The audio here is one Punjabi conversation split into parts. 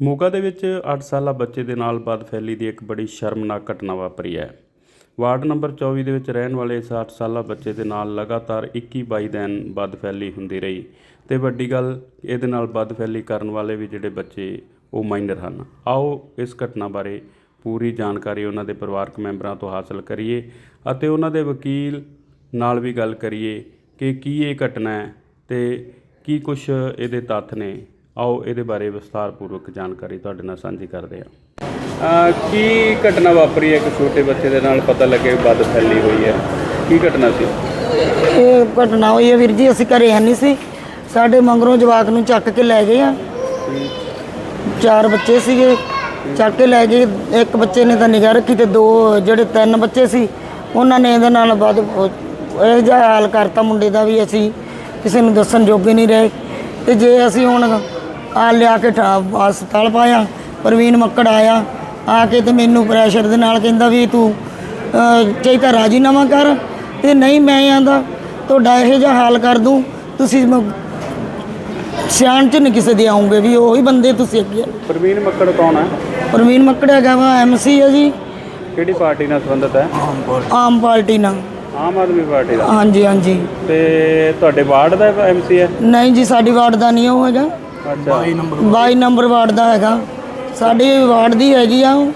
ਮੋਗਾ ਦੇ ਵਿੱਚ 8 ਸਾਲਾ ਬੱਚੇ ਦੇ ਨਾਲ ਬਦਫੈਲੀ ਦੀ ਇੱਕ ਬੜੀ ਸ਼ਰਮਨਾਕ ਘਟਨਾ ਵਾਪਰੀ ਹੈ। ਵਾਰਡ ਨੰਬਰ 24 ਦੇ ਵਿੱਚ ਰਹਿਣ ਵਾਲੇ ਇਸ 8 ਸਾਲਾ ਬੱਚੇ ਦੇ ਨਾਲ ਲਗਾਤਾਰ 21 22 ਦਿਨ ਬਦਫੈਲੀ ਹੁੰਦੀ ਰਹੀ ਤੇ ਵੱਡੀ ਗੱਲ, ਇਹਦੇ ਨਾਲ ਬਦਫੈਲੀ ਕਰਨ ਵਾਲੇ ਵੀ ਜਿਹੜੇ ਬੱਚੇ, ਉਹ ਮਾਈਨਰ ਹਨ। ਆਓ ਇਸ ਘਟਨਾ ਬਾਰੇ ਪੂਰੀ ਜਾਣਕਾਰੀ ਉਹਨਾਂ ਦੇ ਪਰਿਵਾਰਕ ਮੈਂਬਰਾਂ ਤੋਂ ਹਾਸਲ ਕਰੀਏ ਅਤੇ ਉਹਨਾਂ ਦੇ ਵਕੀਲ ਨਾਲ ਵੀ ਗੱਲ ਕਰੀਏ ਕਿ ਕੀ ਇਹ ਘਟਨਾ ਹੈ ਤੇ ਕੀ ਕੁਝ ਇਹਦੇ ਤੱਥ ਨੇ। ਆਓ ਇਹਦੇ ਬਾਰੇ ਵਿਸਥਾਰਪੂਰਵਕ ਜਾਣਕਾਰੀ ਤੁਹਾਡੇ ਨਾਲ ਸਾਂਝੀ ਕਰਦੇ ਹਾਂ। ਕੀ ਘਟਨਾ ਵਾਪਰੀ ਹੈ? ਇੱਕ ਛੋਟੇ ਬੱਚੇ ਦੇ ਨਾਲ ਪਤਾ ਲੱਗੇ ਬਦ ਫੈਲੀ ਹੋਈ ਹੈ। ਕੀ ਘਟਨਾ ਸੀ? ਇਹ ਘਟਨਾ ਹੋਈ ਹੈ ਵੀਰ ਜੀ ਅਸੀਂ ਘਰੇ ਹੈ ਨਹੀਂ ਸੀ। ਸਾਡੇ ਮੰਗਰੋਂ ਜਵਾਕ ਨੂੰ ਚੱਕ ਕੇ ਲੈ ਗਏ ਆ। ਚਾਰ ਬੱਚੇ ਸੀਗੇ। ਚੱਕ ਕੇ ਲੈ ਗਏ। ਇੱਕ ਬੱਚੇ ਨੇ ਤਾਂ ਨਿਗਾਹ ਰੱਖੀ ਤੇ ਦੋ ਜਿਹੜੇ ਤਿੰਨ ਬੱਚੇ ਸੀ ਉਹਨਾਂ ਨੇ ਇਹਦੇ ਨਾਲ ਬਾਅਦ ਇਹ ਜਿਹਾ ਹਾਲ ਕਰਤਾ ਮੁੰਡੇ ਦਾ ਵੀ ਅਸੀਂ ਕਿਸੇ ਨੂੰ ਦੱਸਣ ਜੋਗੇ ਨਹੀਂ ਰਹੇ। ਤੇ ਜੇ ਅਸੀਂ ਹੁਣ ਆ ਲਿਆ ਕੇ ਠਾ- ਹਸਪਤਾਲ ਪਾਇਆ ਪ੍ਰਵੀਨ ਮੱਕੜ ਆਇਆ ਆ ਕੇ ਤੇ ਮੈਨੂੰ ਪ੍ਰੈਸ਼ਰ ਦੇ ਨਾਲ ਕਹਿੰਦਾ ਵੀ ਤੂੰ ਚਾਹੀ ਤਾਂ ਰਾਜੀਨਾਮਾ ਕਰ ਤੇ ਨਹੀਂ ਮੈਂ ਆਂਦਾ ਤੁਹਾਡਾ ਇਹੋ ਜਿਹਾ ਹਾਲ ਕਰ ਦੂੰ ਤੁਸੀਂ ਸਿਆਣ ਚ ਨਹੀਂ ਕਿਸੇ ਦੇ ਆਉਂਗੇ ਵੀ ਉਹੀ ਬੰਦੇ ਤੁਸੀਂ ਅੱਗੇ। ਪ੍ਰਵੀਨ ਮੱਕੜ ਕੌਣ ਹੈ? ਪ੍ਰਵੀਨ ਮੱਕੜ ਹੈਗਾ ਵਾ ਐਮਸੀ ਹੈ ਜੀ। ਕਿਹੜੀ ਪਾਰਟੀ ਨਾਲ ਸੰਬੰਧਿਤ ਹੈ? ਆਮ ਪਾਰਟੀ। ਨਾਲ। ਆਮ ਆਦਮੀ ਪਾਰਟੀ ਦਾ? ਹਾਂਜੀ ਹਾਂਜੀ। ਤੇ ਤੁਹਾਡੇ ਵਾਰਡ ਦਾ ਐਮਸੀ ਹੈ? ਨਹੀਂ ਜੀ ਸਾਡੀ ਵਾਰਡ ਦਾ ਨਹੀਂ ਉਹ ਹੈਗਾ। ਅੱਛਾ। 22 ਨੰਬਰ ਵਾਰਡ। ਦਾ ਹੈਗਾ। ਸਾਡੀ ਵਾਰਡ ਦੀ ਹੈਗੀ ਆ। ਉਹ।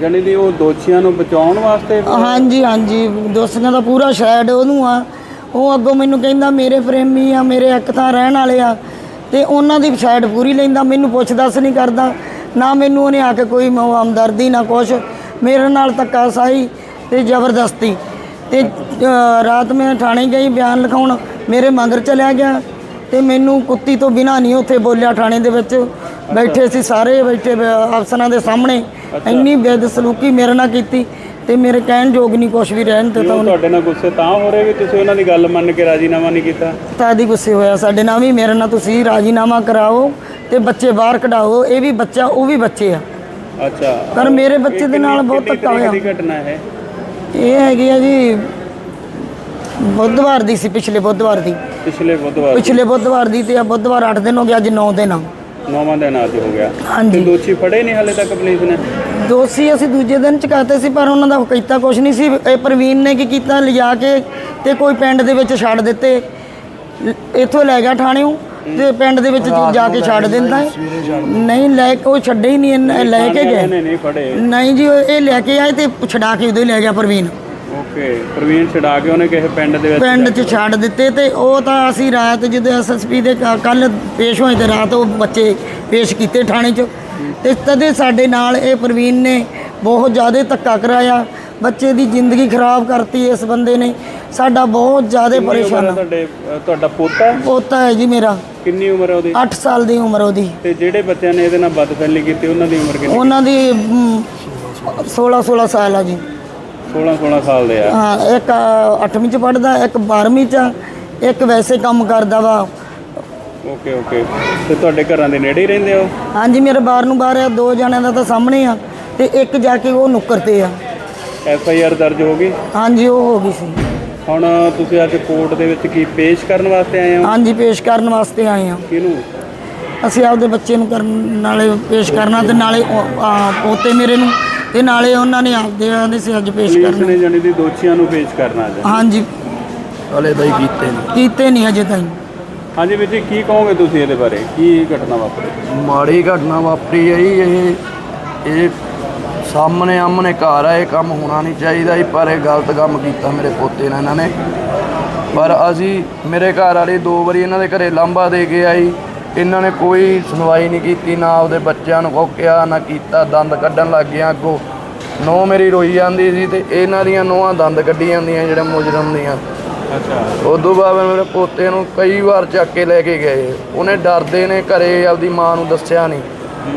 ਯਾਨੀ ਦੀ ਉਹ ਦੋਸ਼ੀਆਂ ਨੂੰ ਬਚਾਉਣ ਵਾਸਤੇ ਹਾਂਜੀ ਹਾਂਜੀ। ਦੋਸਤਾਂ ਦਾ ਪੂਰਾ ਸ਼ੈਡ ਉਹਨੂੰ ਆ। ਉਹ ਅੱਗੋਂ ਮੈਨੂੰ ਕਹਿੰਦਾ ਮੇਰੇ ਪ੍ਰੇਮੀ ਆ ਮੇਰੇ ਇੱਕ ਥਾਂ ਰਹਿਣ ਵਾਲੇ ਆ। ਤੇ ਉਹਨਾਂ ਦੀ ਸ਼ੈਡ ਪੂਰੀ ਲੈਂਦਾ। ਮੈਨੂੰ ਪੁੱਛ ਦੱਸ ਨਹੀਂ ਕਰਦਾ। ਨਾ ਮੈਨੂੰ ਉਹਨੇ ਆ ਕੇ ਕੋਈ ਮ- ਹਮਦਰਦੀ ਨਾ ਕੁਛ। ਮੇਰੇ ਨਾਲ ਧੱਕਾ ਸਾਈ ਤੇ ਜ਼ਬਰਦਸਤੀ। ਤੇ ਅ, ਰਾਤ ਮੈਂ ਥਾਣੇ ਗਈ ਬਿਆਨ ਲਿਖਾਉਣ। ਮੇਰੇ ਮਗਰ ਚਲਿਆ ਗਿਆ। ਤੇ ਮੈਨੂੰ ਕੁੱਤੀ ਤੋਂ ਬਿਨਾ ਨਹੀਂ ਉੱਥੇ ਬੋਲਿਆ ਥਾਣੇ ਦੇ ਵਿੱਚ ਬੈਠੇ ਸੀ ਸਾਰੇ ਬੈਠੇ ਅਫਸਰਾਂ ਦੇ ਸਾਹਮਣੇ। ਇੰਨੀ ਬੇਦਸਲੂਕੀ ਮੇਰੇ ਨਾਲ ਕੀਤੀ ਤੇ ਮੇਰੇ ਕਹਿਣ ਯੋਗ ਨਹੀਂ ਕੁਛ ਵੀ ਰਹਿਣ ਤੇ ਤਾਂ ਤੁਹਾਡੇ ਨਾਲ ਗੁੱਸੇ ਤਾਂ ਹੋ ਰਹੇ ਵੀ ਤੁਸੀਂ ਉਹਨਾਂ ਦੀ ਗੱਲ ਮੰਨ ਕੇ ਰਾਜੀਨਾਮਾ ਨਹੀਂ ਕੀਤਾ? ਤਾਂ ਦੀ ਗੁੱਸੇ ਹੋਇਆ ਸਾਡੇ ਨਾਲ ਵੀ ਮੇਰੇ ਨਾਲ ਤੁਸੀਂ ਰਾਜੀਨਾਮਾ ਕਰਾਓ ਤੇ ਬੱਚੇ ਬਾਹਰ ਕਢਾਓ ਇਹ ਵੀ ਬੱਚਾ ਉਹ ਵੀ ਬੱਚੇ ਆ। ਅੱਛਾ। ਪਰ ਮੇਰੇ ਬੱਚੇ ਦੇ ਨਾਲ ਬਹੁਤ ਧੱਕਾ ਹੋਇਆ। ਘਟਨਾ ਹੈ? ਇਹ ਹੈਗੀ ਆ ਜੀ ਬੁੱਧਵਾਰ ਦੀ ਸੀ ਪਿਛਲੇ ਬੁੱਧਵਾਰ ਦੀ। ਪਿਛਲੇ ਬੁੱਧਵਾਰ ਪਿਛਲੇ ਬੁੱਧਵਾਰ ਦੀ ਤੇ ਆ ਬੁੱਧਵਾਰ 8 ਦਿਨ ਹੋ ਗਿਆ ਅੱਜ 9 ਦਿਨ ਆ। ਨੌਵਾਂ ਦਿਨ ਅੱਜ ਹੋ ਗਿਆ। ਤੇ ਹਾਂਜੀ ਦੋਸ਼ੀ ਫੜੇ ਨਹੀਂ ਹਾਲੇ ਤੱਕ ਪੁਲਿਸ ਨੇ? ਦੋਸ਼ੀ ਅਸੀਂ ਦੂਜੇ ਦਿਨ ਚੁਕਾਤੇ ਸੀ ਪਰ ਉਹਨਾਂ ਦਾ ਕੀਤਾ ਕੁਝ ਨਹੀਂ ਸੀ। ਇਹ ਪ੍ਰਵੀਨ ਨੇ ਕੀ ਕੀਤਾ ਲਿਜਾ ਕੇ ਤੇ ਕੋਈ ਪਿੰਡ ਦੇ ਵਿੱਚ ਛੱਡ ਦਿੱਤੇ। ਲ- ਇੱਥੋਂ ਲੈ ਗਿਆ ਥਾਣਿਓਂ ਤੇ ਪਿੰਡ ਦੇ ਵਿੱਚ ਜਾ ਕੇ ਛੱਡ ਦਿੰਦਾ ਹੈ। ਨਹੀਂ ਲੈ ਕੇ ਉਹ ਛੱਡੇ ਹੀ ਨਹੀਂ ਇਹਨੇ- ਲੈ ਕੇ ਗਏ। ਇਹਨੇ ਨਹੀਂ ਫੜੇ। ਨਹੀਂ ਜੀ ਉਹ ਇਹ ਲੈ ਕੇ ਆਏ ਤੇ ਛਡਾ ਕੇ ਉਦੋਂ ਹੀ ਲੈ ਗਿਆ ਪ੍ਰਵੀਨ। ਓਕੇ ਪ੍ਰਵੀਨ ਛਡਾ ਕੇ ਉਹਨੇ ਕਿਸੇ ਪਿੰਡ ਦੇ ਵਿੱਚ ਪਿੰਡ 'ਚ ਛੱਡ ਦਿੱਤੇ ਤੇ ਉਹ ਤਾਂ ਅਸੀਂ ਰਾਤ ਜਦੋਂ ਐਸਐਸਪੀ ਦੇ ਕੱਲ ਪੇਸ਼ ਹੋਏ ਤੇ ਰਾਤ ਉਹ ਬੱਚੇ ਪੇਸ਼ ਕੀਤੇ ਥਾਣੇ 'ਚ। ਤੇ ਤਦੇ ਸਾਡੇ ਨਾਲ ਇਹ ਪ੍ਰਵੀਨ ਨੇ ਬਹੁਤ ਜ਼ਿਆਦਾ ਧੱਕਾ ਕਰਾਇਆ। ਬੱਚੇ ਦੀ ਜ਼ਿੰਦਗੀ ਖਰਾਬ ਕਰਤੀ ਇਸ ਬੰਦੇ ਨੇ। ਸਾਡਾ ਬਹੁਤ ਜ਼ਿਆਦਾ ਪਰੇਸ਼ਾਨ ਤੁਹਾਡੇ ਤੁਹਾਡਾ ਪੋਤਾ? ਹੈ? ਪੋਤਾ ਹੈ ਜੀ ਮੇਰਾ। ਕਿੰਨੀ ਉਮਰ ਹੈ ਉਹਦੀ? 8 ਸਾਲ ਦੀ ਉਮਰ ਉਹਦੀ। ਤੇ ਜਿਹੜੇ ਬੱਚਿਆਂ ਨੇ ਇਹਦੇ ਨਾਲ ਬਦਫੈਲੀ ਕੀਤੀ ਉਹਨਾਂ ਦੀ ਉਮਰ ਕਿੰਨੀ? ਉਹਨਾਂ ਦੀ 16 16 ਸਾਲ ਆ ਜੀ। 16 16 ਸਾਲ ਦੇ ਆ। ਹਾਂ ਇੱਕ 8ਵੀਂ ਚ ਪੜਦਾ ਇੱਕ 12ਵੀਂ ਚ ਆ, ਇੱਕ ਵੈਸੇ ਕੰਮ ਕਰਦਾ ਵਾ। Okay okay. ਤੇ ਤੁਹਾਡੇ ਘਰਾਂ ਦੇ ਨੇੜੇ ਹੀ ਰਹਿੰਦੇ ਹੋ? ਹਾਂਜੀ ਮੇਰੇ ਬਾਹਰ ਨੂੰ ਬਾਹਰ ਆ ਦੋ ਜਣਿਆਂ ਦਾ ਤਾਂ ਸਾਹਮਣੇ ਆ ਤੇ ਇੱਕ ਜਾ ਕੇ ਉਹ ਨੁੱਕਰ ਤੇ ਆ। ਐਫ ਆਈ ਆਰ ਦਰਜ ਹੋ ਗਈ? ਹਾਂਜੀ ਉਹ ਹੋ ਗਈ ਸੀ। ਹੁਣ ਤੁਸੀਂ ਅੱਜ ਕੋਰਟ ਦੇ ਵਿੱਚ ਕੀ ਪੇਸ਼ ਕਰਨ ਵਾਸਤੇ ਆਏ ਹੋ? ਹਾਂਜੀ ਪੇਸ਼ ਕਰਨ ਵਾਸਤੇ ਆਏ ਆ ਕਿਹਨੂੰ? ਅਸੀਂ ਆਪਦੇ ਬੱਚੇ ਨੂੰ ਕਰਨ ਨਾਲੇ ਪੇਸ਼ ਕਰਨਾ ਤੇ ਨਾਲੇ ਪੋਤੇ ਮੇਰੇ ਨੂੰ। ਤੇ ਨਾਲੇ ਉਹਨਾਂ ਨੇ ਆਪਦੇ ਆਂਦੇ ਸੀ ਅੱਜ ਪੇਸ਼ ਪੁਲਿਸ ਕਰਨਾ। ਨੇ ਜਾਣੀ ਦੀ ਦੋਸ਼ੀਆਂ ਨੂੰ ਪੇਸ਼ ਕਰਨਾ ਅੱਜ। ਹਾਂਜੀ। ਹਲੇ ਤਾਂ ਹੀ ਕੀਤੇ ਨੇ। ਕੀਤੇ ਨਹੀਂ ਅਜੇ ਤਾਈਂ। ਹਾਂਜੀ ਵੀਰ ਜੀ ਕੀ ਕਹੋਗੇ ਤੁਸੀਂ ਇਹਦੇ ਬਾਰੇ? ਕੀ ਘਟਨਾ ਵਾਪਰੀ? ਮਾੜੀ ਘਟਨਾ ਵਾਪਰੀ ਹੈ ਜੀ ਇਹ ਇਹ ਸਾਹਮਣੇ ਆਮਣੇ ਘਰ ਆ ਇਹ ਕੰਮ ਹੋਣਾ ਨਹੀਂ ਚਾਹੀਦਾ ਸੀ ਪਰ ਇਹ ਗਲਤ ਕੰਮ ਕੀਤਾ ਮੇਰੇ ਪੋਤੇ ਨਾਲ ਇਹਨਾਂ ਨੇ। ਪਰ ਅਸੀਂ ਮੇਰੇ ਘਰ ਵਾਲੀ ਦੋ ਵਾਰੀ ਇਹਨਾਂ ਦੇ ਘਰੇ ਲਾਂਭਾ ਦੇ ਕੇ ਆਈ ਇਹਨਾਂ ਨੇ ਕੋਈ ਸੁਣਵਾਈ ਨਹੀਂ ਕੀਤੀ ਨਾ ਆਪਦੇ ਬੱਚਿਆਂ ਨੂੰ ਕੋਕਿਆ ਨਾ ਕੀਤਾ ਦੰਦ ਕੱਢਣ ਲੱਗ ਗਿਆ ਅੱਗੋਂ। ਨੋ ਮੇਰੀ ਰੋਈ ਜਾਂਦੀ ਸੀ ਤੇ ਇਹਨਾਂ ਦੀਆਂ ਨੋਹਾਂ ਦੰਦ ਕੱਢੀ ਜਾਂਦੀਆਂ ਜਿਹੜੇ ਮੁਜਰਮ ਦੀਆਂ। ਅੱਛਾ। ਉਦੋਂ ਬਾਅਦ ਮੇਰੇ ਪੋਤੇ ਨੂੰ ਕਈ ਵਾਰ ਚੱਕ ਕੇ ਲੈ ਕੇ ਗਏ। ਉਹਨੇ ਡਰਦੇ ਨੇ ਘਰੇ ਆਪਦੀ ਮਾਂ ਨੂੰ ਦੱਸਿਆ ਨਹੀਂ।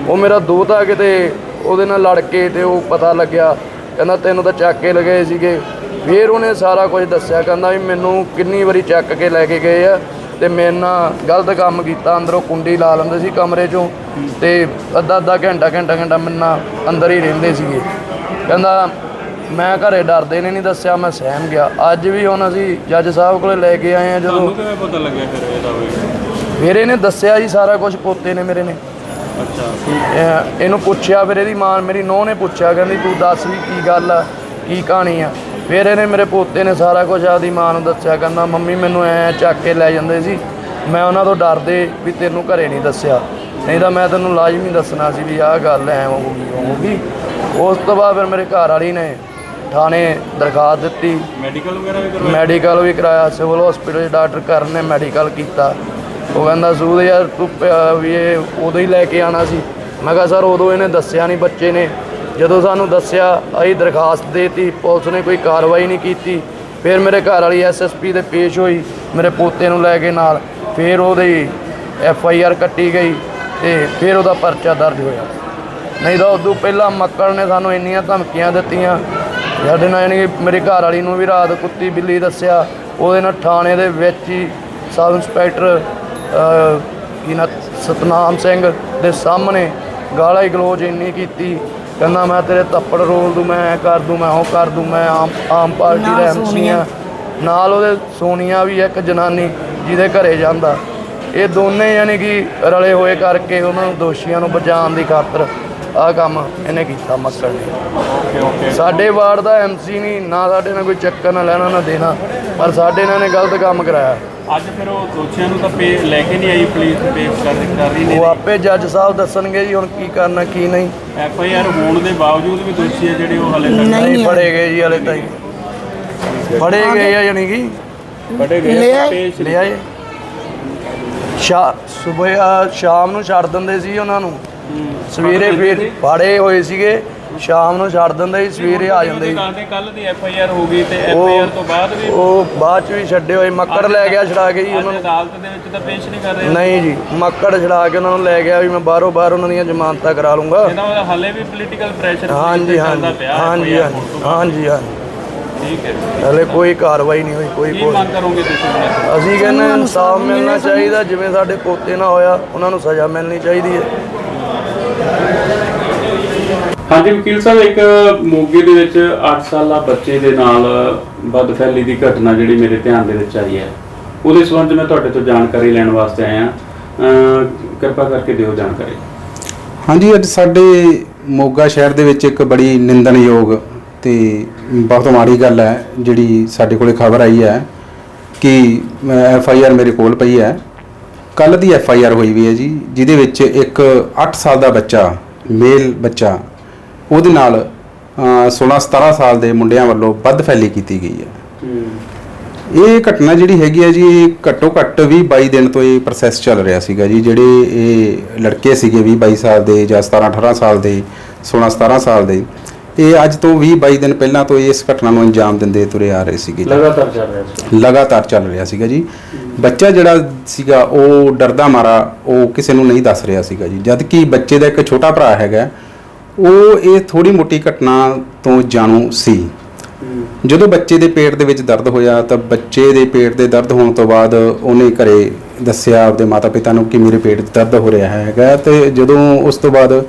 ਉਹ ਮੇਰਾ ਦੋਤਾ ਕਿਤੇ ਉਹਦੇ ਨਾਲ ਲੜ ਕੇ ਤੇ ਉਹ ਪਤਾ ਲੱਗਿਆ। ਕਹਿੰਦਾ ਤੈਨੂੰ ਤਾਂ ਚੱਕ ਕੇ ਲਗਾਏ ਸੀਗੇ। ਫਿਰ ਉਹਨੇ ਸਾਰਾ ਕੁਝ ਦੱਸਿਆ। ਕਹਿੰਦਾ ਵੀ ਮੈਨੂੰ ਕਿੰਨੀ ਵਾਰੀ ਚੱਕ ਕੇ ਲੈ ਕੇ ਗਏ ਆ ਤੇ ਮੇਰੇ ਨਾਲ ਗਲਤ ਕੰਮ ਕੀਤਾ। ਅੰਦਰੋਂ ਕੁੰਡੀ ਲਾ ਲੈਂਦੇ ਸੀ ਕਮਰੇ 'ਚੋਂ ਤੇ ਅੱਧਾ ਅੱਧਾ ਘੰਟਾ ਘੰਟਾ ਘੰਟਾ ਮੇਰੇ ਨਾਲ ਅੰਦਰ ਹੀ ਰਹਿੰਦੇ ਸੀਗੇ। ਕਹਿੰਦਾ ਮੈਂ ਘਰੇ ਡਰਦੇ ਨੇ ਨਹੀਂ ਦੱਸਿਆ ਮੈਂ ਸਹਿਮ ਗਿਆ। ਅੱਜ ਵੀ ਹੁਣ ਅਸੀਂ ਜੱਜ ਸਾਹਿਬ ਕੋਲੇ ਲੈ ਕੇ ਆਏ ਆ ਜਦੋਂ ਤੁਹਾਨੂੰ ਕਿਵੇਂ ਪਤਾ ਲੱਗਿਆ ਫਿਰ ਇਹਦਾ ਹੋਇਆ ਫਿਰ ਇਹਨੇ ਦੱਸਿਆ ਜੀ ਸਾਰਾ ਕੁਝ ਪੋਤੇ ਨੇ ਮੇਰੇ ਨੇ। ਅੱਛਾ ਇਹ- ਇਹਨੂੰ ਪੁੱਛਿਆ ਫਿਰ ਇਹਦੀ ਮਾਂ ਮੇਰੀ ਨੂੰਹ ਨੇ ਪੁੱਛਿਆ ਕਹਿੰਦੀ ਤੂੰ ਦੱਸ ਵੀ ਕੀ ਗੱਲ ਆ ਕੀ ਕਹਾਣੀ ਆ? ਫਿਰ ਇਹਨੇ ਮੇਰੇ ਪੋਤੇ ਨੇ ਸਾਰਾ ਕੁਝ ਆਪਦੀ ਮਾਂ ਨੂੰ ਦੱਸਿਆ ਕਹਿੰਦਾ ਮੰਮੀ ਮੈਨੂੰ ਐ ਚੱਕ ਕੇ ਲੈ ਜਾਂਦੇ ਸੀ। ਮੈਂ ਉਹਨਾਂ ਤੋਂ ਡਰਦੇ ਵੀ ਤੈਨੂੰ ਘਰੇ ਨਹੀਂ ਦੱਸਿਆ। ਨਹੀਂ ਤਾਂ ਮੈਂ ਤੈਨੂੰ ਲਾਜ਼ਮੀ ਦੱਸਣਾ ਸੀ ਵੀ ਆਹ ਗੱਲ ਐ ਹੋਊਗੀ ਉਹ ਹੋਊਗੀ। ਉਸ ਤੋਂ ਬਾਅਦ ਫਿਰ ਮੇਰੇ ਘਰ ਵਾਲੀ ਨੇ ਥਾਣੇ ਦਰਖਾਸਤ ਦਿੱਤੀ। ਮੈਡੀਕਲ ਵਗੈਰਾ ਵੀ ਕਰਵਾਇਆ? ਮੈਡੀਕਲ ਵੀ ਕਰਾਇਆ ਸਿਵਲ ਹਸਪੀਟਲ ਡਾਕਟਰ ਕਰਨ ਨੇ ਮੈਡੀਕਲ ਕੀਤਾ। ਉਹ ਕਹਿੰਦਾ ਸੂਦ ਯਾਰ ਤੂੰ ਪ- ਵੀ ਇਹ ਉਦੋਂ ਹੀ ਲੈ ਕੇ ਆਣਾ ਸੀ। ਮੈਂ ਕਿਹਾ ਸਰ ਉਦੋਂ ਇਹਨੇ ਦੱਸਿਆ ਨਹੀਂ ਬੱਚੇ ਨੇ। ਜਦੋਂ ਸਾਨੂੰ ਦੱਸਿਆ ਅਸੀਂ ਦਰਖਾਸਤ ਦੇਤੀ ਪੁਲਿਸ ਨੇ ਕੋਈ ਕਾਰਵਾਈ ਨਹੀਂ ਕੀਤੀ। ਫਿਰ ਮੇਰੇ ਘਰ ਵਾਲੀ ਐਸਐਸਪੀ ਦੇ ਪੇਸ਼ ਹੋਈ ਮੇਰੇ ਪੋਤੇ ਨੂੰ ਲੈ ਕੇ ਨਾਲ। ਫਿਰ ਉਹਦੀ ਐਫ ਆਈ ਆਰ ਕੱਟੀ ਗਈ ਤੇ ਫਿਰ ਉਹਦਾ ਪਰਚਾ ਦਰਜ ਹੋਇਆ। ਨਹੀਂ ਤਾਂ ਉਦੋਂ ਪਹਿਲਾਂ ਮੱਕੜ ਨੇ ਸਾਨੂੰ ਇੰਨੀਆਂ ਧਮਕੀਆਂ ਦਿੱਤੀਆਂ। ਸਾਡੇ ਨਾਲ ਯਾਨੀ ਕਿ ਮੇਰੇ ਘਰ ਵਾਲੀ ਨੂੰ ਵੀ ਰਾਤ ਕੁੱਤੀ ਬਿੱਲੀ ਦੱਸਿਆ। ਉਹਦੇ ਨਾਲ ਥਾਣੇ ਦੇ ਵਿੱਚ ਹੀ ਸਬ ਇੰਸਪੈਕਟਰ ਕੀ ਨਾ ਸਤਨਾਮ ਸਿੰਘ ਦੇ ਸਾਹਮਣੇ ਗਾਲਾਂ ਹੀ ਗਲੋਚ ਇੰਨੀ ਕੀਤੀ। ਕਹਿੰਦਾ ਮੈਂ ਤੇਰੇ ਥੱਪੜ ਰੋਲ ਦੂੰ ਮੈਂ ਕਰ ਦੂੰ ਮੈਂ ਉਹ ਕਰ ਦੂੰ ਮੈਂ ਆਮ ਆਮ ਪਾਰਟੀ ਦਾ ਐਮਸੀ। ਆ ਨਾਲ ਉਹਦੇ ਸੋਨੀਆ ਵੀ ਇੱਕ ਜਨਾਨੀ ਜਿਹਦੇ ਘਰੇ ਜਾਂਦਾ। ਇਹ ਦੋਨੇ ਯਾਨੀ ਕਿ ਰਲੇ ਹੋਏ ਕਰਕੇ ਉਹਨਾਂ ਨੂੰ ਦੋਸ਼ੀਆਂ ਨੂੰ ਬਚਾਉਣ ਦੀ ਖਾਤਰ ਆਹ ਕੰਮ ਇਹਨੇ ਕੀਤਾ ਮੱਕੜ ਨੇ। ਓਕੇ ਓਕੇ ਸਾਡੇ ਵਾਰਡ ਦਾ ਐਮਸੀ ਨਹੀਂ ਨਾ ਸਾਡੇ ਨਾਲ ਕੋਈ ਚੱਕਰ ਨਾ ਲੈਣਾ ਨਾ ਦੇਣਾ ਪਰ ਸਾਡੇ ਨਾਲ ਨੇ ਗਲਤ ਕੰਮ ਕਰਾਇਆ। ਅੱਜ ਫਿਰ ਉਹ ਦੋਸ਼ੀਆਂ ਨੂੰ ਤਾਂ ਪੇ ਲੈ ਕੇ ਨਹੀਂ ਆਈ ਪੁਲਿਸ ਪੇਸ਼ ਕਰ ਕਰ ਰਹੀ ਨੇ ਉਹ ਆਪੇ ਜੱਜ ਸਾਹਿਬ ਦੱਸਣਗੇ ਜੀ ਹੁਣ ਕੀ ਕਰਨਾ ਕੀ ਨਹੀਂ। ਐਫ ਆਈ ਆਰ ਹੋਣ ਦੇ ਬਾਵਜੂਦ ਵੀ ਦੋਸ਼ੀ ਆ ਜਿਹੜੇ ਉਹ ਹਲੇ ਤੱਕ ਨਹੀਂ ਫੜੇ ਗਏ ਜੀ ਹਲੇ ਤਾਈ। ਫੜੇ ਗਏ ਆ ਯਾਨੀ ਕਿ? ਫੜੇ ਲੈ ਗਏ ਆਏ। ਪੇਸ਼ ਲਿਆ ਸ਼ਾ ਸਵੇਰ ਸ਼ਾਮ ਨੂੰ ਛੱਡ ਦਿੰਦੇ ਸੀ ਉਹਨਾਂ ਨੂੰ। ਸਵੇਰੇ ਫਿਰ ਫੜੇ ਹੋਏ ਸੀਗੇ ਸ਼ਾਮ ਨੂੰ ਛੱਡ ਦਿੰਦੇ ਸੀ ਸਵੇਰੇ ਆ ਜਾਂਦੇ ਸੀ। ਕਹਿੰਦੇ ਕੱਲ ਦੀ ਐਫ ਆਈ ਆਰ ਹੋ ਗਈ ਤੇ ਐਫ ਆਈ ਆਰ ਤੋਂ ਬਾਅਦ ਵੀ ਉਹ ਬਾਅਦ ਚ ਵੀ ਛੱਡੇ ਹੋਏ ਮੱਕੜ ਲੈ ਗਿਆ ਛੜਾ ਕੇ ਜੀ ਉਹਨਾਂ ਨੂੰ। ਅਦਾਲਤ ਦੇ ਵਿੱਚ ਤਾਂ ਪੇਸ਼ ਨਹੀਂ ਕਰ ਰਹੇ ਨਹੀਂ ਜੀ ਮੱਕੜ ਛੜਾ ਕੇ ਉਹਨਾਂ ਨੂੰ ਲੈ ਗਿਆ ਵੀ ਮੈਂ ਬਾਹਰੋਂ ਬਾਹਰ ਉਹਨਾਂ ਦੀਆਂ ਜ਼ਮਾਨਤਾਂ ਕਰਾ ਲੂੰਗਾ। ਇਹਦਾ ਮਤਲਬ ਹਲੇ ਵੀ ਪੋਲੀਟੀਕਲ ਪ੍ਰੈਸ਼ਰ ਹਾਂਜੀ ਹਾਂਜੀ ਹਾਂਜੀ ਹਾਂਜੀ ਹਾਂਜੀ ਠੀਕ ਹੈ ਹਲੇ ਕੋਈ ਕਾਰਵਾਈ ਨਹੀਂ ਹੋਈ ਕੋਈ ਕੀ ਕੋਈ ਮੰਗ ਕਰੋਗੇ ਤੁਸੀਂ ਹੁਣ ਇੱਥੇ? ਅਸੀਂ ਕਹਿੰਦੇ ਹਾਂ ਇਨਸਾਫ ਮਿਲਣਾ ਚਾਹੀਦਾ ਜਿਵੇਂ ਸਾਡੇ ਪੋਤੇ ਨਾਲ ਹੋਇਆ ਉਹਨਾਂ ਨੂੰ ਸਜ਼ਾ ਮਿਲਣੀ ਚਾਹੀਦੀ ਹੈ। ਹਾਂਜੀ, ਵਕੀਲ ਸਾਹਿਬ, ਇੱਕ ਮੋਗੇ ਦੇ ਵਿੱਚ 8 ਸਾਲਾ ਬੱਚੇ ਦੇ ਨਾਲ ਬਦਫੈਲੀ ਦੀ ਘਟਨਾ ਜਿਹੜੀ ਮੇਰੇ ਧਿਆਨ ਦੇ ਵਿੱਚ ਆਈ ਹੈ, ਉਹਦੇ ਸੰਬੰਧ ਮੈਂ ਤੁਹਾਡੇ ਤੋਂ ਜਾਣਕਾਰੀ ਲੈਣ ਵਾਸਤੇ ਆਇਆ ਕਿਰਪਾ ਕਰਕੇ ਦਿਓ ਜਾਣਕਾਰੀ। ਹਾਂਜੀ, ਅੱਜ ਸਾਡੇ ਮੋਗਾ ਸ਼ਹਿਰ ਦੇ ਵਿੱਚ ਇੱਕ ਬੜੀ ਨਿੰਦਣਯੋਗ ਤੇ ਬਹੁਤ ਮਾੜੀ ਗੱਲ ਹੈ, ਜਿਹੜੀ ਸਾਡੇ ਕੋਲੇ ਖਬਰ ਆਈ ਹੈ ਕਿ ਐਫ ਆਈ ਆਰ ਮੇਰੇ ਕੋਲ ਪਈ ਹੈ। ਕੱਲ ਦੀ ਐਫ ਆਈ ਆਰ ਹੋਈ ਵੀ ਹੈ ਜੀ ਜਿਹਦੇ ਵਿੱਚ ਇੱਕ 8 ਸਾਲ ਦਾ ਬੱਚਾ ਮੇਲ ਬੱਚਾ ਉਹਦੇ ਨਾਲ 16 17 ਸਾਲ ਦੇ ਮੁੰਡਿਆਂ ਵੱਲੋਂ ਵੱਧਫੈਲੀ ਕੀਤੀ ਗਈ ਹੈ। ਇਹ ਘਟਨਾ ਜਿਹੜੀ ਹੈਗੀ ਹੈ ਜੀ ਘੱਟੋ ਘੱਟ 20 22 ਦਿਨ ਤੋਂ ਇਹ ਪ੍ਰੋਸੈਸ ਚੱਲ ਰਿਹਾ ਸੀਗਾ ਜੀ ਜਿਹੜੇ ਇਹ ਲੜਕੇ ਸੀਗੇ 20 22 ਸਾਲ ਦੇ ਜਾਂ 17 18 ਸਾਲ ਦੇ 16 17 ਸਾਲ ਦੇ ਇਹ ਅੱਜ ਤੋਂ 20 22 ਦਿਨ ਪਹਿਲਾਂ ਤੋਂ ਇਸ ਘਟਨਾ ਨੂੰ ਅੰਜਾਮ ਦਿੰਦੇ ਤੁਰੇ ਆ ਰਹੇ ਸੀਗੇ। ਲਗਾਤਾਰ ਚੱਲ ਰਿਹਾ ਸੀ। ਲਗਾਤਾਰ ਚੱਲ ਰਿਹਾ ਸੀਗਾ ਜੀ। ਬੱਚਾ ਜਿਹੜਾ ਸੀਗਾ ਉਹ ਡਰਦਾ ਮਾਰਾ ਉਹ ਕਿਸੇ ਨੂੰ ਨਹੀਂ ਦੱਸ ਰਿਹਾ ਸੀਗਾ ਜੀ। ਜਦ ਕਿ ਬੱਚੇ ਦਾ ਇੱਕ ਛੋਟਾ ਭਰਾ ਹੈਗਾ ਉਹ ਇਹ ਥੋੜੀ ਮੋਟੀ ਘਟਨਾ ਤੋਂ ਜਾਣੂ ਸੀ। ਜਦੋਂ ਬੱਚੇ ਦੇ ਪੇਟ ਦੇ ਵਿੱਚ ਦਰਦ ਹੋਇਆ ਤਾਂ ਬੱਚੇ ਦੇ ਪੇਟ ਦੇ ਦਰਦ ਹੋਣ ਤੋਂ ਬਾਅਦ ਉਹਨੇ ਘਰੇ ਦੱਸਿਆ ਆਪਦੇ ਮਾਤਾ-ਪਿਤਾ ਨੂੰ ਕਿ ਮੇਰੇ ਪੇਟ 'ਚ ਦਰਦ ਹੋ ਰਿਹਾ ਹੈਗਾ। ਤੇ ਜਦੋਂ ਉਸ ਤੋਂ ਬਾਅਦ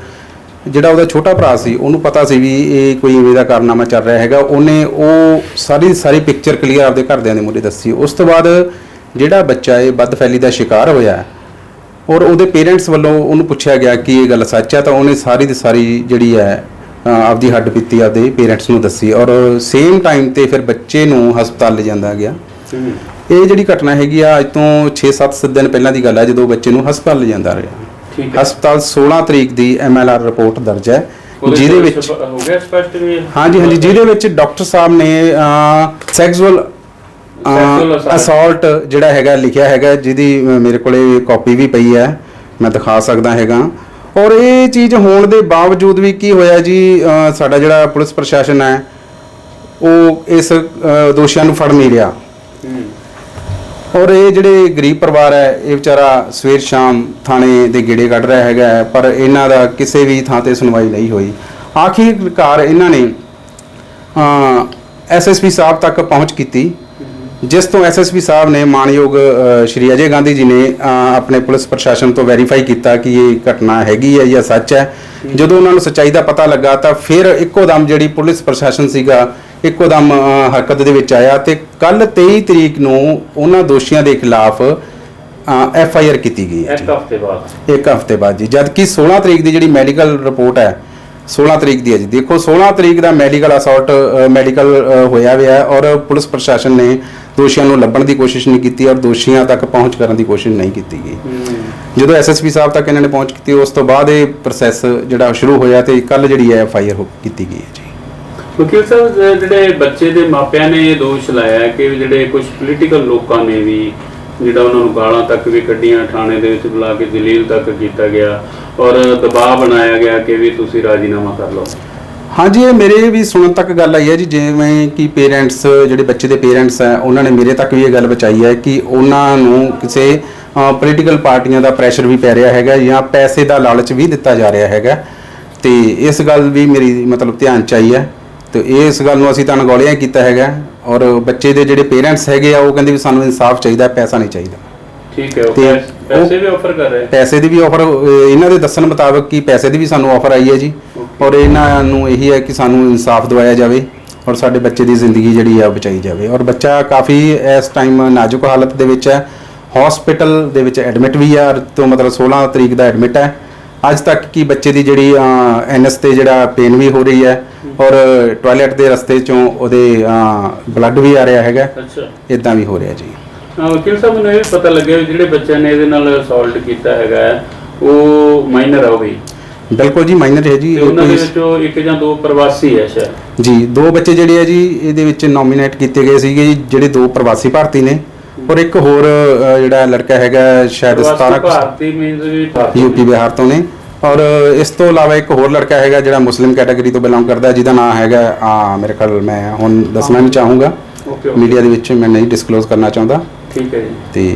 ਜਿਹੜਾ ਉਹਦਾ ਛੋਟਾ ਭਰਾ ਸੀ ਉਹਨੂੰ ਪਤਾ ਸੀ ਵੀ ਇਹ ਕੋਈ ਇਵੇਂ ਦਾ ਕਾਰਨਾਮਾ ਚੱਲ ਰਿਹਾ ਹੈਗਾ। ਉਹਨੇ ਉਹ ਸਾਰੀ ਸਾਰੀ ਪਿਕਚਰ ਕਲੀਅਰ ਆਪਦੇ ਘਰਦਿਆਂ ਦੇ ਮੂਹਰੇ ਦੱਸੀ। ਉਸ ਤੋਂ ਬਾਅਦ ਜਿਹੜਾ ਬੱਚਾ ਇਹ ਬਦਫੈਲੀ ਦਾ ਸ਼ਿਕਾਰ ਹੋਇਆ ਔਰ ਉਹਦੇ ਪੇਰੈਂਟਸ ਵੱਲੋਂ ਉਹਨੂੰ ਪੁੱਛਿਆ ਗਿਆ ਕਿ ਇਹ ਗੱਲ ਸੱਚ ਹੈ ਤਾਂ ਉਹਨੇ ਸਾਰੀ ਦੀ ਸਾਰੀ ਜਿਹੜੀ ਹੈ ਆਪਦੀ ਹੱਡ ਬੀਤੀ ਆਪਦੇ ਪੇਰੈਂਟਸ ਨੂੰ ਦੱਸੀ। ਔਰ ਸੇਮ ਟਾਈਮ ਤੇ ਫਿਰ ਬੱਚੇ ਨੂੰ ਹਸਪਤਾਲ ਲਿਜਾਂਦਾ ਗਿਆ। ਇਹ ਜਿਹੜੀ ਘਟਨਾ ਹੈਗੀ ਆ ਅੱਜ ਤੋਂ 6-7 ਦਿਨ ਪਹਿਲਾਂ ਦੀ ਗੱਲ ਹੈ ਜਦੋਂ ਬੱਚੇ ਨੂੰ ਹਸਪਤਾਲ ਲਿਜਾਂਦਾ ਰਿਹਾ। ਠੀਕ ਹੈ। ਹਸਪਤਾਲ 16 ਤਰੀਕ ਦੀ ਐਮਐਲਆਰ ਰਿਪੋਰਟ ਦਰਜ ਹੈ ਜਿਹਦੇ ਵਿੱਚ ਵਿੱਚ ਹੋ ਗਿਆ ਸਪਸ਼ਟ ਵੀ ਹਾਂਜੀ ਹਾਂਜੀ ਜਿਹਦੇ ਵਿੱਚ ਡਾਕਟਰ ਸਾਹਿਬ ਨੇ ਸੈਕਸੁਅਲ। ਅਸਾਲਟ ਜਿਹੜਾ ਹੈਗਾ ਲਿਖਿਆ ਹੈਗਾ ਜਿਹਦੀ ਮੇਰੇ ਕੋਲੇ ਕਾਪੀ ਵੀ ਪਈ ਹੈ। ਮੈਂ ਦਿਖਾ ਸਕਦਾ ਹੈਗਾ। ਔਰ ਇਹ ਚੀਜ਼ ਹੋਣ ਦੇ ਬਾਵਜੂਦ ਵੀ ਕੀ ਹੋਇਆ ਜੀ ਸਾਡਾ ਜਿਹੜਾ ਪੁਲਿਸ ਪ੍ਰਸ਼ਾਸਨ ਹੈ ਉਹ ਇਸ ਦੋਸ਼ੀਆਂ ਨੂੰ ਫੜ ਨਹੀਂ ਰਿਹਾ। ਔਰ ਇਹ ਜਿਹੜੇ ਗਰੀਬ ਪਰਿਵਾਰ ਹੈ ਇਹ ਵਿਚਾਰਾ ਸਵੇਰ ਸ਼ਾਮ ਥਾਣੇ ਦੇ ਗੇੜੇ ਕੱਢ ਰਿਹਾ ਹੈਗਾ ਪਰ ਇਹਨਾਂ ਦਾ ਕਿਸੇ ਵੀ ਥਾਂ ਤੇ ਸੁਣਵਾਈ ਨਹੀਂ ਹੋਈ। ਆਖਿਰਕਾਰ ਇਹਨਾਂ ਨੇ ਐਸਐਸਪੀ ਸਾਹਿਬ ਤੱਕ ਪਹੁੰਚ ਕੀਤੀ। ਜਿਸ ਤੋਂ ਐਸਐਸਪੀ ਸਾਹਿਬ ਨੇ ਮਾਨਯੋਗ ਸ਼੍ਰੀ ਅਜੇ ਗਾਂਧੀ ਜੀ ਨੇ ਆਪਣੇ ਪੁਲਿਸ ਪ੍ਰਸ਼ਾਸਨ ਤੋਂ ਵੈਰੀਫਾਈ ਕੀਤਾ ਕਿ ਇਹ ਘਟਨਾ ਹੈਗੀ ਹੈ ਜਾਂ ਸੱਚ ਹੈ। ਜਦੋਂ ਉਹਨਾਂ ਨੂੰ ਸੱਚਾਈ ਦਾ ਪਤਾ ਲੱਗਾ ਤਾਂ ਫਿਰ ਇੱਕੋ ਦਮ ਜਿਹੜੀ ਪੁਲਿਸ ਪ੍ਰਸ਼ਾਸਨ ਸੀਗਾ ਇੱਕੋ ਦਮ ਹਰਕਤ ਦੇ ਵਿੱਚ ਆਇਆ ਤੇ ਕੱਲ 23 ਤਰੀਕ ਨੂੰ ਉਹਨਾਂ ਦੋਸ਼ੀਆਂ ਦੇ ਖਿਲਾਫ ਐਫ ਆਈ ਆਰ ਕੀਤੀ ਗਈ ਹੈ ਇੱਕ ਹਫ਼ਤੇ ਬਾਅਦ। ਇੱਕ ਹਫ਼ਤੇ ਬਾਅਦ ਜੀ। ਜਦ ਕਿ 16 ਤਰੀਕ ਦੀ ਜਿਹੜੀ ਮੈਡੀਕਲ ਰਿਪੋਰਟ ਹੈ 16 ਤਰੀਕ ਦੀ ਹੈ ਜੀ। ਦੇਖੋ 16 ਤਰੀਕ ਦਾ ਮੈਡੀਕਲ ਅਸਾਲਟ ਮੈਡੀਕਲ ਹੋਇਆ ਹੋਇਆ ਔਰ ਪੁਲਿਸ ਪ੍ਰਸ਼ਾਸਨ ਨੇ ਦੋਸ਼ੀਆਂ ਨੂੰ ਲੱਭਣ ਦੀ ਕੋਸ਼ਿਸ਼ ਨਹੀਂ ਕੀਤੀ ਔਰ ਦੋਸ਼ੀਆਂ ਤੱਕ ਪਹੁੰਚ ਕਰਨ ਦੀ ਕੋਸ਼ਿਸ਼ ਨਹੀਂ ਕੀਤੀ ਗਈ। ਜਦੋਂ ਐਸਐਸਪੀ ਸਾਹਿਬ ਤੱਕ ਇਹਨਾਂ ਨੇ ਪਹੁੰਚ ਕੀਤੀ ਉਸ ਤੋਂ ਬਾਅਦ ਇਹ ਪ੍ਰੋਸੈਸ ਜਿਹੜਾ ਸ਼ੁਰੂ ਹੋਇਆ ਤੇ ਕੱਲ ਜਿਹੜੀ ਹੈ ਐਫ ਆਈ ਆਰ ਕੀਤੀ ਗਈ ਹੈ ਜੀ। ਵਕੀਲ ਸਾਹਿਬ ਜਿਹੜੇ ਬੱਚੇ ਦੇ ਮਾਪਿਆਂ ਨੇ ਇਹ ਦੋਸ਼ ਲਾਇਆ ਕਿ ਜਿਹੜੇ ਕੁਝ ਪੋਲੀਟੀਕਲ ਲੋਕਾਂ ਨੇ ਵੀ ਜਿਹੜਾ ਉਹਨਾਂ ਨੂੰ ਗਾਲਾਂ ਤੱਕ ਵੀ ਕੱਢੀਆਂ ਥਾਣੇ ਦੇ ਵਿੱਚ ਬੁਲਾ ਕੇ ਜਲੀਲ ਤੱਕ ਕੀਤਾ ਗਿਆ ਔਰ ਦਬਾਅ ਬਣਾਇਆ ਗਿਆ ਕਿ ਵੀ ਤੁਸੀਂ ਰਾਜੀਨਾਮਾ ਕਰ ਲਓ। ਹਾਂਜੀ ਇਹ ਮੇਰੇ ਵੀ ਸੁਣਨ ਤੱਕ ਗੱਲ ਆਈ ਹੈ ਜੀ ਜਿਵੇਂ ਕਿ ਪੇਰੈਂਟਸ ਜਿਹੜੇ ਬੱਚੇ ਦੇ ਪੇਰੈਂਟਸ ਹੈ ਉਹਨਾਂ ਨੇ ਮੇਰੇ ਤੱਕ ਵੀ ਇਹ ਗੱਲ ਪਹੁੰਚਾਈ ਹੈ ਕਿ ਉਹਨਾਂ ਨੂੰ ਕਿਸੇ ਪੋਲੀਟੀਕਲ ਪਾਰਟੀਆਂ ਦਾ ਪ੍ਰੈਸ਼ਰ ਵੀ ਪੈ ਰਿਹਾ ਹੈਗਾ ਜਾਂ ਪੈਸੇ ਦਾ ਲਾਲਚ ਵੀ ਦਿੱਤਾ ਜਾ ਰਿਹਾ ਹੈਗਾ। ਤੇ ਇਸ ਗੱਲ ਵੀ ਮੇਰੀ ਮਤਲਬ ਧਿਆਨ ਚ ਆਈ ਹੈ। ਤੇ ਇਸ ਗੱਲ ਨੂੰ ਅਸੀਂ ਤਾਂ ਅਣਗੌਲਿਆ ਕੀਤਾ ਹੈਗਾ। ਔਰ ਬੱਚੇ ਦੇ ਜਿਹੜੇ ਪੇਰੈਂਟਸ ਹੈਗੇ ਆ ਉਹ ਕਹਿੰਦੇ ਵੀ ਸਾਨੂੰ ਇਨਸਾਫ ਚਾਹੀਦਾ ਪੈਸਾ ਨਹੀਂ ਚਾਹੀਦਾ। ਠੀਕ ਹੈ ਉਹ ਪੈਸੇ ਵੀ ਆਫਰ ਕਰ ਰਹੇ। ਪੈਸੇ ਦੀ ਵੀ ਆਫਰ ਇਹਨਾਂ ਦੇ ਦੱਸਣ ਮੁਤਾਬਕ ਕਿ ਪੈਸੇ ਦੀ ਵੀ ਸਾਨੂੰ ਆਫਰ ਆਈ ਹੈ ਜੀ। ਔਰ ਇਹਨਾਂ ਨੂੰ ਇਹੀ ਹੈ ਕਿ ਸਾਨੂੰ ਇਨਸਾਫ ਦਿਵਾਇਆ ਜਾਵੇ ਔਰ ਸਾਡੇ ਬੱਚੇ ਦੀ ਜ਼ਿੰਦਗੀ ਜਿਹੜੀ ਆ ਬਚਾਈ ਜਾਵੇ। ਔਰ ਬੱਚਾ ਕਾਫੀ ਇਸ ਟਾਈਮ ਨਾਜ਼ੁਕ ਹਾਲਤ ਦੇ ਵਿੱਚ ਹੈ। ਹਸਪੀਟਲ ਦੇ ਵਿੱਚ ਐਡਮਿਟ ਵੀ ਔਰ ਤੋਂ ਮਤਲਬ 16 ਤਰੀਕ ਦਾ ਐਡਮਿਟ ਹੈ। ਅੱਜ ਤੱਕ ਕੀ ਬੱਚੇ ਦੀ ਜਿਹੜੀ ਐਨਐਸ ਤੇ ਜਿਹੜਾ ਪੇਨ ਵੀ ਹੋ ਰਹੀ ਹੈ ਔਰ ਟਾਇਲਟ ਦੇ ਰਸਤੇ ਚੋਂ ਉਹਦੇ ਬਲੱਡ ਵੀ ਆ ਰਿਹਾ ਹੈਗਾ। ਅੱਛਾ। ਇਦਾਂ ਵੀ ਹੋ ਰਿਹਾ ਜੀ। ਵਕੀਲ ਸਾਹਿਬ ਮੈਨੂੰ ਇਹ ਪਤਾ ਲੱਗਿਆ ਵੀ ਜਿਹੜੇ ਬੱਚਿਆਂ ਨੇ ਇਹਦੇ ਨਾਲ ਅਸੌਲਟ ਕੀਤਾ ਹੈਗਾ ਉਹ ਮਾਈਨਰ ਆ ਉਹ ਵੀ। ਬਿਲਕੁਲ ਜੀ ਮਾਈਨਰ ਹੈ ਜੀ ਤੇ ਉਹਨਾਂ ਦੇ ਕੋਈ- ਵਿੱਚੋਂ ਇੱਕ ਜਾਂ ਦੋ ਪ੍ਰਵਾਸੀ ਹੈ ਸ਼ਾਇਦ? ਜੀ ਦੋ ਬੱਚੇ ਜਿਹੜੇ ਆ ਜੀ ਇਹਦੇ ਵਿੱਚ ਨੋਮੀਨੇਟ ਕੀਤੇ ਗਏ ਸੀਗੇ ਜੀ ਜਿਹੜੇ ਦੋ ਪ੍ਰਵਾਸੀ ਭਾਰਤੀ ਨੇ। ਔਰ ਇੱਕ ਹੋਰ ਅ, ਜਿਹੜਾ ਲੜਕਾ ਹੈਗਾ ਸ਼ਾਇਦ ਪ੍ਰਵਾਸੀ 17 ਭਾਰਤੀ ਮੀਨਸ ਵੀ ਭਾਰਤੀ ਯੂਪੀ ਬਿਹਾਰ ਤੋਂ ਨੇ। ਔਰ ਇਸ ਤੋਂ ਇਲਾਵਾ ਇੱਕ ਹੋਰ ਲੜਕਾ ਹੈਗਾ ਜਿਹੜਾ ਮੁਸਲਿਮ ਕੈਟਾਗਰੀ ਤੋਂ ਬਿਲੋਂਗ ਕਰਦਾ ਹੈ, ਜਿਹਦਾ ਨਾਮ ਹੈਗਾ ਆ ਮੇਰੇ ਖਿਆਲ ਮੈਂ ਹੁਣ ਦੱਸਣਾ ਨਹੀਂ ਚਾਹੂੰਗਾ। ਮੀਡੀਆ ਦੇ ਵਿੱਚ ਮੈਂ ਨਹੀਂ ਡਿਸਕਲੋਜ਼ ਕਰਨਾ ਚਾਹੁੰਦਾ। ਠੀਕ ਹੈ ਜੀ। ਤੇ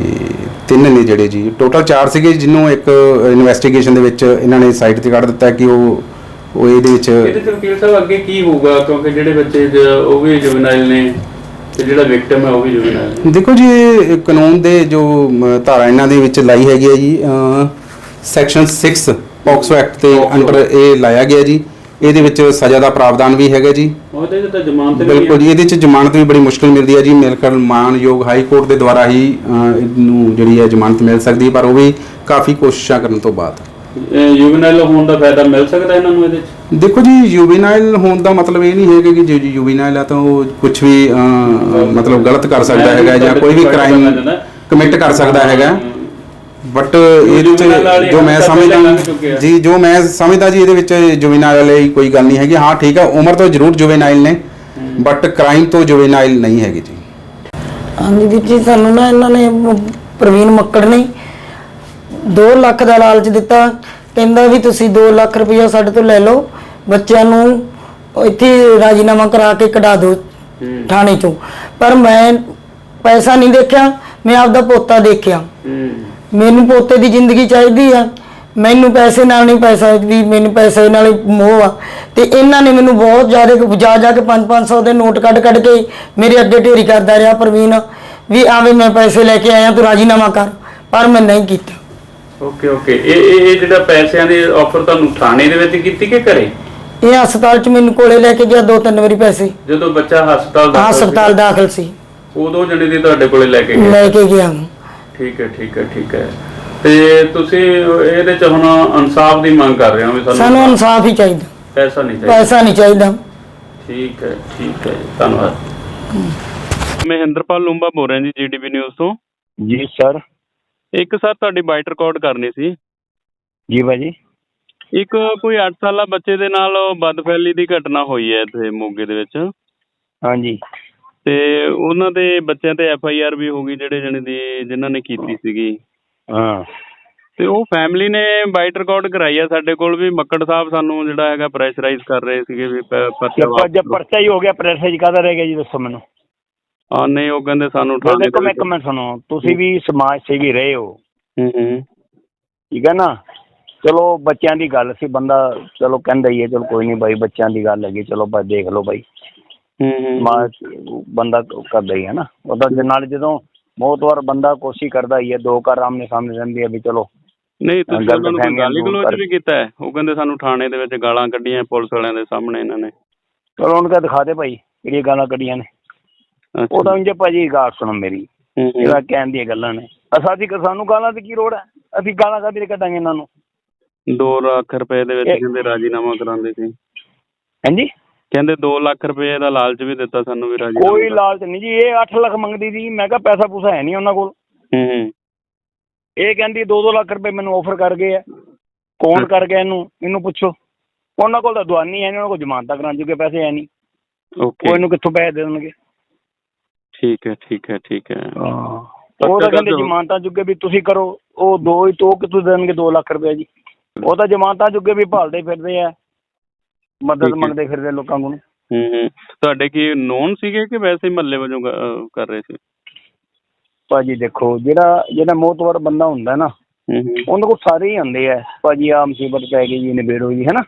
ਤਿੰਨ ਨੇ ਜਿਹੜੇ ਜੀ ਟੋਟਲ 4 ਸੀਗੇ ਜਿਹਨੂੰ ਇੱਕ ਇਨਵੈਸਟੀਗੇਸ਼ਨ ਦੇ ਵਿੱਚ ਇਹਨਾਂ ਨੇ ਸਾਈਟ ਤੇ ਕੱਢ ਦਿੱਤਾ ਕਿ ਉਹ ਉਹ ਇਹਦੇ ਵਿੱਚ ਇਹਦੇ ਤੇ ਵਕੀਲ ਸਾਹਿਬ ਅੱਗੇ ਕੀ ਹੋਊਗਾ? ਕਿਉਂਕਿ ਜਿਹੜੇ ਬੱਚੇ ਜ- ਉਹ ਵੀ ਜੁਵਨਾਈਲ ਨੇ ਤੇ ਜਿਹੜਾ ਵਿਕਟਮ ਹੈ ਉਹ ਵੀ ਜੁਵਨਾਈਲ ਦੇਖੋ ਜੀ ਇਹ ਕਾਨੂੰਨ ਦੇ ਜੋ ਮ, ਧਾਰਾ ਇਹਨਾਂ ਦੇ ਵਿੱਚ ਲਾਈ ਹੈਗੀ ਹੈ ਜੀ ਸੈਕਸ਼ਨ 6 ਪੌਕਸੋ ਐਕਟ ਤੇ ਪੋਕਸੋ। ਅੰਡਰ ਇਹ ਲਾਇਆ ਗਿਆ ਜੀ। ਇਹਦੇ ਵਿੱਚ ਸਜ਼ਾ ਦਾ ਪ੍ਰਾਵਧਾਨ ਵੀ ਹੈਗਾ ਜੀ। ਉਹਦੇ 'ਚ ਤਾਂ ਜ਼ਮਾਨਤ ਵੀ ਬਿਲਕੁਲ ਜੀ ਇਹਦੇ ਵਿੱਚ ਜ਼ਮਾਨਤ ਵੀ ਬੜੀ ਮੁਸ਼ਕਲ ਮਿਲਦੀ ਹੈ ਜੀ। ਖਿਆਲ ਮਾਨਯੋਗ ਹਾਈ ਕੋਰਟ ਦੇ ਦੁਆਰਾ ਹੀ ਇਹਨੂੰ ਜਿਹੜੀ ਹੈ ਜ਼ਮਾਨਤ ਮਿਲ ਸਕਦੀ ਹੈ ਪਰ ਉਹ ਵੀ ਕਾਫੀ ਕੋਸ਼ਿਸ਼ਾਂ ਕਰਨ ਤੋਂ ਬਾਅਦ। ਜੁਵਨਾਈਲ ਹੋਣ ਦਾ ਫਾਇਦਾ ਮਿਲ ਸਕਦਾ ਇਹਨਾਂ ਨੂੰ ਇਹਦੇ 'ਚ? ਦੇਖੋ ਜੀ ਯੂਵੀਨਾਈਲ ਹੋਣ ਦਾ ਮਤਲਬ ਇਹ ਨਹੀਂ ਹੈ ਕਿ ਜੇ ਯੂਵੀਨਾਈਲ ਆ ਤਾਂ ਉਹ ਕੁਝ ਵੀ ਮਤਲਬ ਗਲਤ ਕਰ ਸਕਦਾ ਹੈਗਾ ਜਾਂ ਕੋਈ ਵੀ ਕ੍ਰਾਈਮ ਕਮਿਟ ਕਰ ਸਕਦਾ ਹੈਗਾ। ਬਟ ਵਾਲੀ ਵਿੱਚ ਜੋ ਮੈਂ ਹੱਦ ਤਾਂ ਪਹਿਲਾਂ ਲੰਘ ਚੁੱਕੇ ਸਮਝਦਾ ਆ। ਜੀ ਜੋ ਮੈਂ ਸਮਝਦਾ ਜੀ ਇਹਦੇ ਵਿੱਚ ਜੁਵੇਨਾਈਲ ਵਾਲੀ ਕੋਈ ਗੱਲ ਨਹੀਂ ਹੈਗੀ। ਹਾਂ ਠੀਕ ਹੈ ਉਮਰ ਤੋਂ ਜ਼ਰੂਰ ਜੁਵੇਨਾਈਲ ਨੇ ਬਟ ਕ੍ਰਾਈਮ ਤੋਂ ਜੁਵੇਨਾਈਲ ਨਹੀਂ ਹੈਗੀ ਜੀ। ਹਾਂਜੀ ਵੀਰ ਜੀ ਸਾਨੂੰ ਨਾ ਇਹਨਾਂ ਨੇ ਮ- ਪ੍ਰਵੀਨ ਮੱਕੜ ਨੇ 2 ਲੱਖ ਦਾ ਲਾਲਚ ਦਿੱਤਾ। ਕਹਿੰਦਾ ਵੀ ਤੁਸੀਂ 2 ਲੱਖ ਰੁਪਇਆ ਸਾਡੇ ਤੋਂ ਲੈ ਲਓ ਬੱਚਿਆਂ ਨੂੰ ਇੱਥੇ ਰਾਜੀਨਾਮਾ ਕਰਾ ਕੇ ਕਢਾ ਦਿਓ ਥਾਣੇ ਚੋਂ। ਪਰ ਮੈਂ ਪੈਸਾ ਨਹੀਂ ਦੇਖਿਆ ਮੈਂ ਆਪਦਾ ਪੋਤਾ ਦੇਖਿਆ। ਹੂੰ। ਮੈਨੂੰ ਪੋਤੇ ਦੀ ਜ਼ਿੰਦਗੀ ਚਾਹੀਦੀ ਆ। ਮੈਨੂੰ ਪੈਸੇ ਨਾਲ ਨਹੀਂ ਪੈਸਾ ਵੀ ਮੈਨੂੰ ਪੈਸੇ ਨਾਲ ਹੀ ਮੋਹ ਆ। ਤੇ ਇਹਨਾਂ ਨੇ ਮੈਨੂੰ ਬਹੁਤ ਜ਼ਿਆਦਾ ਜਾ ਜਾ ਕੇ 5-500 ਦੇ ਨੋਟ ਕੱਢ ਕੱਢ ਕੇ ਮੇਰੇ ਅੱਗੇ ਢੇਰੀ ਕਰਦਾ ਰਿਹਾ ਪ੍ਰਵੀਨ ਵੀ ਆਵੇ ਮੈਂ ਪੈਸੇ ਲੈ ਕੇ ਆਇਆ ਤੂੰ ਰਾਜੀਨਾਮਾ ਕਰ। ਪਰ ਮੈਂ ਨਹੀਂ ਕੀਤਾ। Okay okay. ਇਹ ਇਹ ਇਹ ਜਿਹੜਾ ਪੈਸਿਆਂ ਦੀ ਆਫਰ ਤੁਹਾਨੂੰ ਥਾਣੇ ਦੇ ਵਿੱਚ ਕੀਤੀ ਕਿ ਘਰੇ? ਇਹ ਹਸਪਤਾਲ 'ਚ ਮੈਨੂੰ ਕੋਲੇ ਲੈ ਕੇ ਗਿਆ ਦੋ ਤਿੰਨ ਵਾਰੀ ਪੈਸੇ। ਜਦੋਂ ਬੱਚਾ ਹਸਪਤਾਲ ਦਾਖਲ ਹਸਪਤਾਲ ਦਾਖਲ ਸੀ। ਸੀ, ਉਦੋਂ ਜਣੇ ਦੀ ਤੁਹਾਡੇ ਕੋਲੇ ਲੈ ਕੇ ਗਏ ਲੈ ਕੇ ਗਿਆ। ਠੀਕ ਹੈ ਠੀਕ ਹੈ ਠੀਕ ਹੈ। ਤੇ ਤੁਸੀਂ ਇਹਦੇ ਚ ਹੁਣ ਇਨਸਾਫ ਦੀ ਮੰਗ ਕਰ ਰਹੇ ਹੋ ਵੀ ਸਾਨੂੰ ਸਾਨੂੰ ਇਨਸਾਫ ਹੀ ਚਾਹੀਦਾ। ਪੈਸਾ ਨਹੀਂ ਚਾਹੀਦਾ। ਪੈਸਾ ਨਹੀਂ ਚਾਹੀਦਾ। ਠੀਕ ਹੈ ਠੀਕ ਹੈ। ਧੰਨਵਾਦ। ਮਹਿੰਦਰਪਾਲ ਲੂੰਬਾ ਬੋਲ ਰਿਹਾ ਜੀ ਜੀਡੀਪੀ ਨਿਊਜ਼ ਤੋਂ। ਜੀ ਸਰ। ਇੱਕ ਸਰ ਤੁਹਾਡੀ ਬਾਈਟ ਰਿਕਾਰਡ ਕਰਨੀ ਸੀ। ਜੀ ਭਾਜੀ। ਇੱਕ ਕੋਈ 8 ਸਾਲਾ ਬੱਚੇ ਦੇ ਨਾਲ ਬਦਫੈਲੀ ਦੀ ਘਟਨਾ ਹੋਈ ਹੈ ਇੱਥੇ ਮੋਗੇ ਦੇ ਵਿੱਚ। ਹਾਂਜੀ। ਤੇ ਉਹਨਾਂ ਦੇ ਬੱਚਿਆਂ ਤੇ ਐਫ ਆਈ ਆਰ ਵੀ ਹੋ ਗਈ ਜਿਹੜੇ ਜਣੇ ਦੀ ਜਿਨ੍ਹਾਂ ਨੇ ਕੀਤੀ ਸੀਗੀ। ਹਾਂ। ਤੇ ਉਹ ਫੈਮਿਲੀ ਨੇ ਬਾਈਟ ਰਿਕਾਰਡ ਕਰਾਈ ਆ ਸਾਡੇ ਕੋਲ ਵੀ ਮੱਕੜ ਸਾਹਿਬ ਸਾਨੂੰ ਜਿਹੜਾ ਹੈਗਾ ਪ੍ਰੈਸ਼ਰਾਈਜ਼ ਕਰ ਰਹੇ ਸੀਗੇ ਵੀ ਪ- ਪਰਚਾ ਜਦ ਵਾਪਸ ਪਰਚਾ ਹੀ ਹੋ ਗਿਆ ਪ੍ਰੈਸ ਜੀ ਕਾਹਦਾ ਰਹਿ ਗਿਆ ਜੀ ਦੱਸੋ ਮੈਨੂੰ? ਆ ਨਹੀਂ ਉਹ ਕਹਿੰਦੇ ਸਾਨੂੰ ਦੇਖੋ ਥਾਣੇ ਮੈਂ ਕਮੈਂਟ ਸੁਣੋ ਤੁਸੀਂ ਵੀ ਸਮਾਜ ਸੇਵੀ ਰਹੇ ਹੋ। ਹੂੰ ਹੂੰ। ਠੀਕ ਹੈ ਨਾ? ਚਲੋ ਬੱਚਿਆਂ ਦੀ ਗੱਲ ਸੀ ਬੰਦਾ ਚਲੋ ਕਹਿੰਦਾ ਹੀ ਹੈ ਚਲੋ ਕੋਈ ਨਹੀਂ ਬਾਈ ਬੱਚਿਆਂ ਦੀ ਗੱਲ ਹੈਗੀ ਚਲੋ ਬਸ ਦੇਖ ਲਓ ਬਾਈ। ਹੂੰ ਹੂੰ ਸਮਾਜ ਬੰਦਾ ਕਰਦਾ ਹੀ ਹੈ ਨਾ। ਉਹਦਾ ਦੇ ਨਾਲ ਜਦੋਂ ਬਹੁਤ ਵਾਰ ਬੰਦਾ ਕੋਸ਼ਿਸ਼ ਕਰਦਾ ਹੀ ਹੈ ਦੋ ਘਰ ਆਮਨੇ ਸਾਹਮਣੇ ਰਹਿੰਦੇ ਆ ਵੀ ਚਲੋ। ਨਹੀਂ ਤੁਸੀਂ ਉਹਨਾਂ ਨੂੰ ਗਾਲੀ ਗਲੋਚ ਵੀ ਕੀਤਾ ਹੈ। ਉਹ ਕਹਿੰਦੇ ਸਾਨੂੰ ਥਾਣੇ ਦੇ ਵਿੱਚ ਗਾਲਾਂ ਕੱਢੀਆਂ ਪੁਲਿਸ ਵਾਲਿਆਂ ਦੇ ਸਾਹਮਣੇ ਇਹਨਾਂ ਨੇ। ਚਲੋ ਉਹਨਾਂ ਦਾ ਦਿਖਾ ਦੇ ਭਾਈ ਕਿਹੜੀਆਂ ਗਾਲਾਂ ਕੱਢੀਆਂ ਨੇ। ਉਹ ਤਾਂ ਇੰਜ ਭਾਜੀ ਗੱਲ ਸੁਣੋ ਮੇਰੀ। ਇਹਦਾ ਕਹਿਣ ਦੀਆਂ ਗੱਲਾਂ ਨੇ। ਅਸਾਂ ਦੀ ਸਾਨੂੰ ਗਾਲਾਂ ਦੀ ਕੀ ਲੋੜ ਹੈ? ਅਸੀਂ ਗਾਲਾਂ ਕਾਹਦੀ ਕੱਢਾਂਗੇ ਇਹਨਾਂ ਨੂੰ। 2 ਲੱਖ ਰੁਪਏ ਦੇ ਵਿੱਚ ਕਹਿੰਦੇ ਰਾਜੀਨਾਮਾ ਕਰਾਉਂਦੇ ਸੀ। ਹਾਂਜੀ? ਕਹਿੰਦੇ 2 ਲੱਖ ਰੁਪਏ ਦਾ ਲਾਲਚ ਵੀ ਦਿੱਤਾ ਸਾਨੂੰ ਵੀ ਰਾਜੀਨਾਮਾ ਕੋਈ ਲਾਲਚ ਨਹੀਂ ਜੀ ਇਹ 8 ਲੱਖ ਮੰਗਦੀ ਸੀ ਮੈਂ ਕਿਹਾ ਪੈਸਾ ਪੂਸਾ ਹੈ ਨਹੀਂ ਉਹਨਾਂ ਕੋਲ। ਹੂੰ ਹੂੰ। ਇਹ ਕਹਿੰਦੀ 2-2 ਲੱਖ ਰੁਪਏ ਮੈਨੂੰ ਆਫਰ ਕਰ ਗਏ ਆ। ਕੌਣ ਕਰ ਗਿਆ ਇਹਨੂੰ? ਇਹਨੂੰ ਪੁੱਛੋ। ਉਹਨਾਂ ਕੋਲ ਤਾਂ ਦਵਾਨੀ ਹੈ ਨਹੀਂ ਉਹਨਾਂ ਕੋਲ ਜ਼ਮਾਨਤਾਂ ਕਰਾਂ ਚੁੱਕੇ ਪੈਸੇ ਹੈ ਨਹੀਂ। ਓਕੇ ਉਹ ਇਹਨੂੰ ਕਿੱਥੋਂ ਪੈਸੇ ਦੇ ਦੇਣਗੇ? ਠੀਕ ਹੈ ਠੀਕ ਹੈ ਠੀਕ ਹੈ। ਉਹ ਤਾਂ ਕਹਿੰਦੇ ਜ਼ਮਾਨਤਾਂ ਚੁੱਕੇ ਵੀ ਤੁਸੀਂ ਕਰੋ ਉਹ ਦੋ ਹੀ ਤੋਂ ਦੇ ਦੇਣਗੇ 2 ਲੱਖ ਰੁਪਏ ਜੀ? ਉਹ ਤਾਂ ਜ਼ਮਾਨਤਾਂ ਚੁੱਕੇ ਵੀ ਭਾਲਦੇ ਫਿਰਦੇ ਆ। ਮਦਦ। ਮੰਗਦੇ ਫਿਰਦੇ ਲੋਕਾਂ ਕੋਲ। ਹੂੰ ਹੂੰ। ਤੁਹਾਡੇ ਕੀ ਨੋਨ ਸੀਗੇ ਕਿ ਵੈਸੇ ਮਹੱਲੇ ਵਜੋਂ ਕਰ ਰਹੇ ਸੀ? ਭਾਜੀ ਦੇਖੋ ਜਿਹੜਾ ਜਿਹੜਾ ਮੋਤਵਰ ਬੰਦਾ ਹੁੰਦਾ ਨਾ ਉਹਨਾਂ ਕੋਲ ਸਾਰੇ ਹੀ ਆਉਂਦੇ ਆ। ਭਾਜੀ ਆ ਮੁਸੀਬਤ ਪੈ ਗਈ ਜੀ ਨਿਬੇੜੋ ਜੀ ਹੈਨਾ?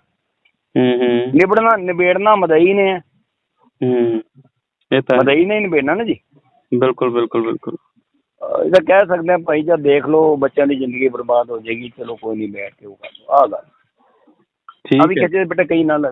ਹੂੰ ਹੂੰ। ਨਿਬੜਨਾ ਨਿਬੇੜਨਾ ਮਦਈ ਨੇ। ਹੈ। ਇਹ ਤਾਂ। ਮਦਈ ਨੇ ਨਿਬੇੜਨਾ ਨਾ ਜੀ। ਬਿਲਕੁਲ ਬਿਲਕੁਲ ਬਿਲਕੁਲ। ਇਹਦਾ ਕਹਿ ਸਕਦੇ ਆ ਭਾਈ ਜਦ ਦੇਖ ਲਓ ਬੱਚਿਆਂ ਦੀ ਜ਼ਿੰਦਗੀ ਬਰਬਾਦ ਹੋ ਜਾਏਗੀ। ਚਲੋ ਕੋਈ ਨਹੀਂ ਬੈਠ ਕੇ ਉਹ ਕਰ ਲਓ ਆ ਗੱਲ। ਠੀਕ ਅਭੀ ਹੈ। ਕਹਿੰਦੇ ਬੇਟਾ ਕਈ ਨਾਲ।